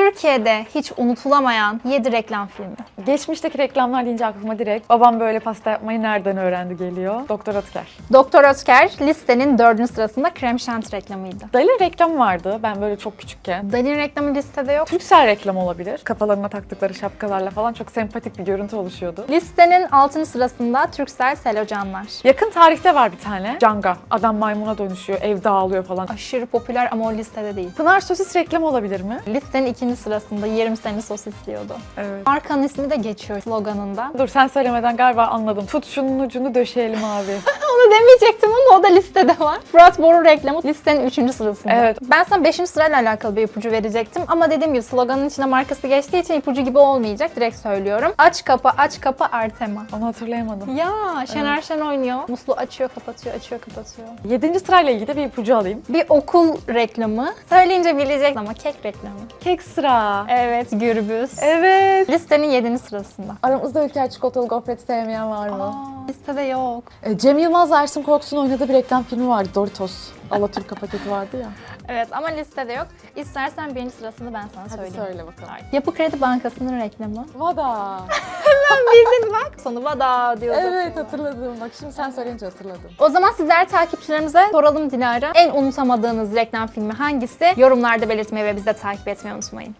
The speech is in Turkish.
Türkiye'de hiç unutulamayan 7 reklam filmi. Geçmişteki reklamlar deyince aklıma direkt babam böyle pasta yapmayı nereden öğrendi geliyor. Doktor Ötker. Doktor Özker listenin dördüncü sırasında krem şanti reklamıydı. Dali reklam vardı ben böyle çok küçükken. Dalin reklamı listede yok. Türksel reklam olabilir. Kafalarına taktıkları şapkalarla falan çok sempatik bir görüntü oluşuyordu. Listenin 6. sırasında Türksel Selocanlar. Yakın tarihte var bir tane. Canga. Adam maymuna dönüşüyor, ev dağılıyor falan. Aşırı popüler ama o listede değil. Pınar sosis reklamı olabilir mi? Listenin ikinci sırasında 20 seni sosis diyordu. Evet. Markanın ismi de geçiyor sloganında. Dur sen söylemeden galiba anladım. Tut şunun ucunu döşeyelim abi. Demeyecektim ama o da listede var. Fırat Boru reklamı listenin 3. sırasında. Evet. Ben sana 5. sırayla alakalı bir ipucu verecektim ama dediğim gibi sloganın içine markası geçtiği için ipucu gibi olmayacak. Direkt söylüyorum. Aç kapa aç kapa Artema. Onu hatırlayamadım. Ya Şener Şen oynuyor. Muslu açıyor kapatıyor açıyor kapatıyor. Yedinci sırayla ilgili bir ipucu alayım. Bir okul reklamı. Söyleyince bilecek ama kek reklamı. Kek sıra. Evet Gürbüz. Evet. Listenin 7. sırasında. Aramızda ülker çikolatalı gofret sevmeyen var mı? Aa, listede yok. E, Cem Yılmaz Ersin Korksun oynadığı bir reklam filmi vardı. Doritos. Alaturka paketi vardı ya. Evet ama listede yok. İstersen birinci sırasını ben sana Hadi söyleyeyim. söyle bakalım. Yapı Kredi Bankası'nın reklamı. Vada. Bildin bak. Sonu vada diyor. evet hatırladım. Bak şimdi sen söyleyince hatırladım. O zaman sizler takipçilerimize soralım Dilara. En unutamadığınız reklam filmi hangisi? Yorumlarda belirtmeyi ve bizi de takip etmeyi unutmayın.